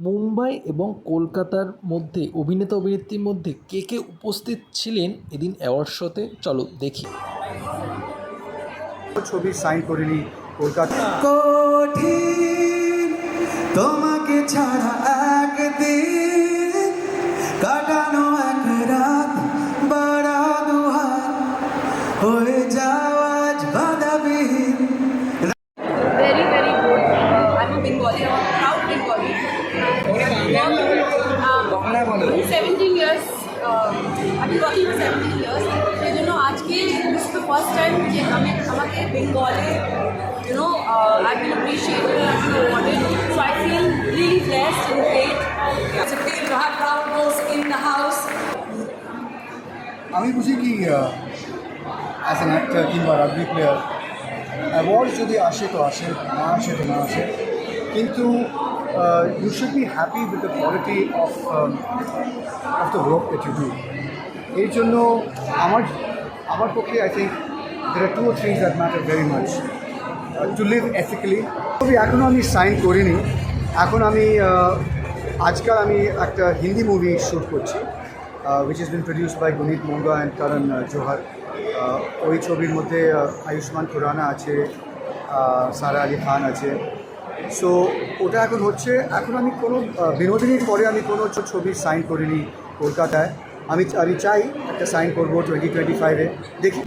মুম্বাই এবং কলকাতার মধ্যে অভিনেতা অভিনেত্রীর মধ্যে কে কে উপস্থিত ছিলেন এদিন অ্যাওয়ার্ড শোতে? চলো দেখি। ছবি সাইন করিনি কলকাতা। কঠিন তোমাকে ছাড়া একদিন Um, 17 years. Uh, I've been working for 17 years. সেই জন্য আজকে this is the first time যে আমি আমাকে বেঙ্গলে you know uh, I've been appreciated and I've been awarded. So I feel really blessed and great. It's a feel to have proud roles in the house. আমি বুঝি কি as an actor কিংবা rugby player award যদি আসে তো আসে না আসে তো না আসে কিন্তু you should be happy with the quality of of the work that you do এর জন্য আমার আমার পক্ষে I think there are two things that matter very much to live ethically তবে এখনও আমি সাইন করিনি। এখন আমি আহ, আজকাল আমি একটা হিন্দি মুভি শ্যুট করছি which is been produced by Guneet Monga and Karan Johar ওই ছবির মধ্যে আয়ুষ্মান খুরানা আছে সারা আলি খান আছে। সো ওটা এখন হচ্ছে, এখন আমি কোনো বিনোদিনীর পরে আমি কোনো ছবি সাইন করিনি কলকাতায়। আমি আমি চাই একটা সাইন করব টোয়েন্টি টোয়েন্টি ফাইভে দেখি।